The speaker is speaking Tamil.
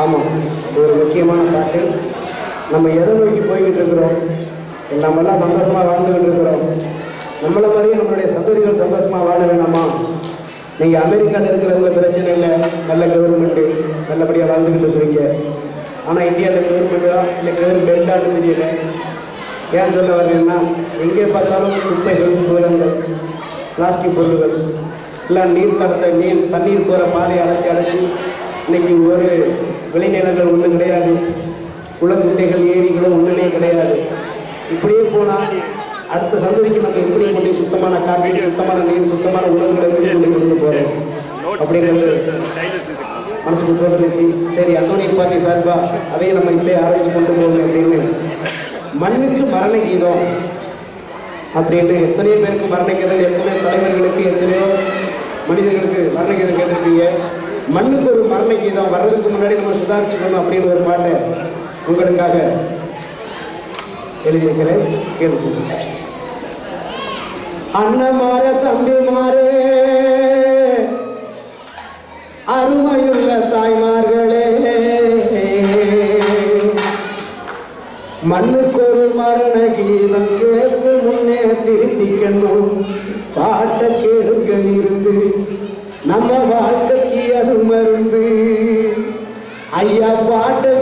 ஆமாம். ஒரு முக்கியமான பாட்டு. நம்ம எதை நோக்கி போய்கிட்டு இருக்கிறோம்? நம்மெல்லாம் சந்தோஷமாக வாழ்ந்துக்கிட்டு இருக்கிறோம். நம்மளை மாதிரியே நம்மளுடைய சந்ததிகள் சந்தோஷமாக வாழ வேணாமா? நீங்கள் அமெரிக்காவில் இருக்கிறவங்க பிரச்சனை இல்லை. நல்ல கவர்மெண்ட்டு நல்லபடியாக வாழ்ந்துக்கிட்டு இருக்கிறீங்க. ஆனால் இந்தியாவில் கவர்மெண்ட்டா இல்லை கவர்மெண்டான்னு தெரியல. ஏன் சொல்ல வரலன்னா எங்கே பார்த்தாலும் குப்பைகள் குளங்கள் பிளாஸ்டிக் பொருள்கள் இல்லை நீர் கடத்த நீர் தண்ணீர் போகிற பாதையை அடைச்சி அடைச்சி இன்னைக்கு ஒரு விளைநிலங்கள் ஒன்றும் கிடையாது. குளங்குட்டைகள் ஏரிகளும் ஒன்றுமே கிடையாது. இப்படியே போனால் அடுத்த சந்ததிக்கு நம்ம எப்படி கொண்டு சுத்தமான காற்று சுத்தமான நீர் சுத்தமான உணவுகளை எப்படி கொண்டு கொண்டு போகிறோம் அப்படிங்கிறது மனசுக்கு தோன்றுச்சு. சரி அந்தோனி பார்ட்டி சார்பா அதையும் நம்ம இப்போ ஆரம்பித்து கொண்டு போகணும் அப்படின்னு. மண்ணுக்கு மரண கீதம் அப்படின்னு எத்தனையோ பேருக்கு மரண கீதம் எத்தனையோ தலைவர்களுக்கு எத்தனையோ மனிதர்களுக்கு மரண கீதம் கேட்டிருப்பீங்க. மண்ணுக்கு ஒரு மரண கீதம் வர்றதுக்கு முன்னாடி நம்ம சுதாரிச்சுக்கணும் அப்படின்னு ஒரு பாட்டை உங்களுக்காக எழுதியிருக்கிறேன். கேளுங்க. அண்ணமார தம்பி மாறே அருமையுள்ள தாய்மார்களே மண்ணுக்கு ஒரு மரண கீதம் கேட்டு முன்னே திருத்திக்கணும். பாட்டை கேளுங்கள் இருந்து. நம்ம வாழ்க்கை மருந்து ஐயா பாட்டை